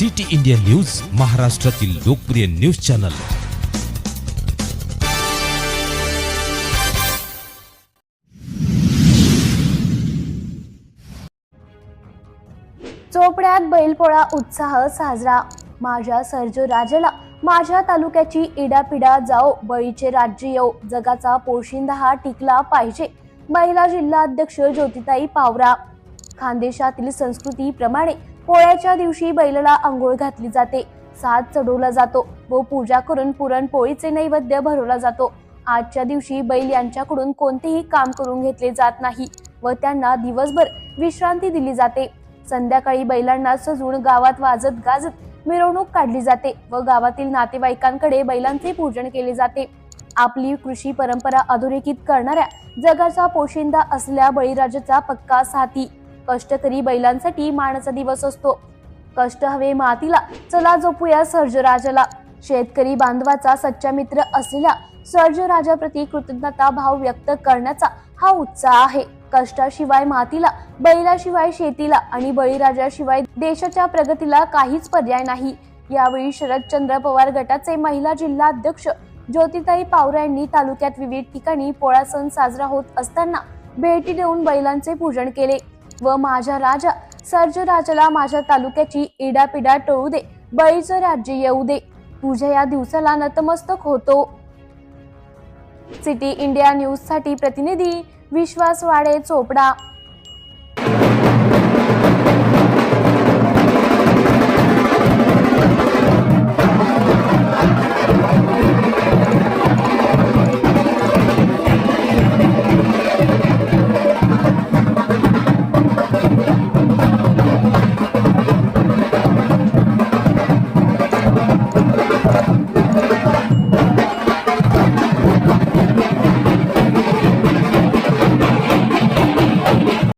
City India news महाराष्ट्रातील लोकप्रिय news channel. चोपड्यात Bailpola उत्साह साजरा. माझ्या सर्जो राजाला माझ्या तालुक्याची इडापिडा जाओ बळीचे राज्य येऊ जगाचा पोशिंदा हा टिकला पाहिजे. महिला जिल्हा अध्यक्ष ज्योतिताई पावरा. खानदेशातील संस्कृतीप्रमाणे पोळ्याच्या दिवशी बैलाला आंघोळ घातली जाते. सात चढवला जातो व पूजा करून पुरणपोळीचे नैवेद्य भरवला जातो. आजच्या दिवशी बैल यांच्याकडून कोणतेही काम करून घेतले जात नाही व त्यांना दिवसभर विश्रांती दिली जाते. संध्याकाळी बैलांना सजून गावात वाजत गाजत मिरवणूक काढली जाते व गावातील नातेवाईकांकडे बैलांचे पूजन केले जाते. आपली कृषी परंपरा अधोरेखित करणाऱ्या जगाचा पोशिंदा असल्या बळीराजाचा पक्का साथी कष्टकरी बैलांसाठी मानाचा दिवस असतो. कष्ट हवे मातीला चला झोपूया सर्जराजाला. शेतकरी बांधवाचा सच्चा मित्र असलेल्या सर्जराजाप्रती कृतज्ञता भाव व्यक्त करण्याचा हा उत्साह आहे. कष्टाशिवाय मातीला बैलाशिवाय शेतीला आणि बळीराजाशिवाय देशाच्या प्रगतीला काहीच पर्याय नाही. यावेळी शरदचंद्र पवार गटाचे महिला जिल्हा अध्यक्ष ज्योतिताई पावरा यांनी तालुक्यात विविध ठिकाणी पोळा सण साजरा होत असताना भेटी देऊन बैलांचे पूजन केले. व माझ्या राजा सर्जराजाला माझ्या तालुक्याची इडापिडा टळू दे बळीचं राज्य येऊ दे. तुझ्या या दिवसाला नतमस्तक होतो. सिटी इंडिया न्यूजसाठी प्रतिनिधी विश्वास वाडे चोपडा.